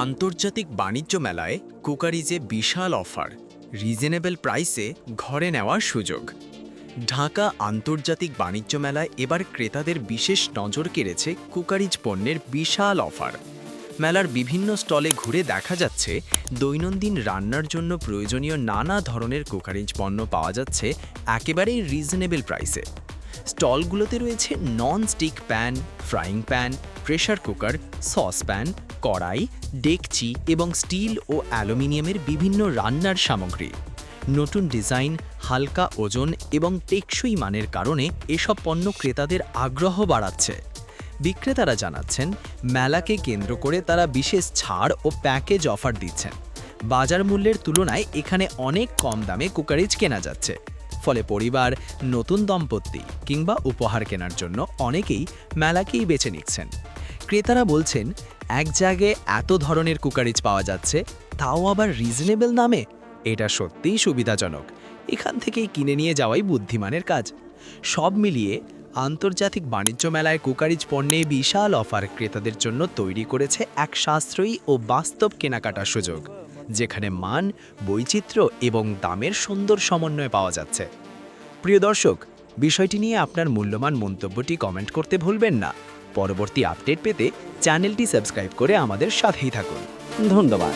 আন্তর্জাতিক বাণিজ্য মেলায় কুকারিজে বিশাল অফার, রিজনেবল প্রাইসে ঘরে নেওয়ার সুযোগ। ঢাকা আন্তর্জাতিক বাণিজ্য মেলায় এবার ক্রেতাদের বিশেষ নজর কেড়েছে কুকারিজ পণ্যের বিশাল অফার। মেলার বিভিন্ন স্টলে ঘুরে দেখা যাচ্ছে দৈনন্দিন রান্নার জন্য প্রয়োজনীয় নানা ধরনের কুকারিজ পণ্য পাওয়া যাচ্ছে একেবারেই রিজনেবল প্রাইসে। স্টলগুলোতে রয়েছে non stick pan, frying pan pressure cooker saucepan কড়াই, ডেকচি এবং স্টিল ও অ্যালুমিনিয়ামের বিভিন্ন রান্নার সামগ্রী। নতুন ডিজাইন, হালকা ওজন এবং টেকসই মানের কারণে এসব পণ্য ক্রেতাদের আগ্রহ বাড়াচ্ছে। বিক্রেতারা জানাচ্ছেন, মেলাকে কেন্দ্র করে তারা বিশেষ ছাড় ও প্যাকেজ অফার দিচ্ছেন। বাজার মূল্যের তুলনায় এখানে অনেক কম দামে কুকারিজ কেনা যাচ্ছে। ফলে পরিবার, নতুন দম্পতি কিংবা উপহার কেনার জন্য অনেকেই মেলাকেই বেছে নিচ্ছেন। ক্রেতারা বলছেন এক জায়গায় এত ধরনের কুকারিজ পাওয়া যাচ্ছে, তাও আবার রিজনেবল দামে? এটা সত্যিই সুবিধাজনক। এখান থেকেই কিনে নিয়ে যাওয়াই বুদ্ধিমানের কাজ। সব মিলিয়ে আন্তর্জাতিক বাণিজ্য মেলায় কুকারিজ পণ্যে বিশাল অফার ক্রেতাদের জন্য তৈরি করেছে এক সাশ্রয়ী ও বাস্তব কেনাকাটার সুযোগ, যেখানে মান, বৈচিত্র্য এবং দামের সুন্দর সমন্বয় পাওয়া যাচ্ছে। প্রিয় দর্শক, বিষয়টি নিয়ে আপনার মূল্যবান মন্তব্যটি কমেন্ট করতে ভুলবেন না। পরবর্তী আপডেট পেতে চ্যানেলটি সাবস্ক্রাইব করে আমাদের সাথেই থাকুন। ধন্যবাদ।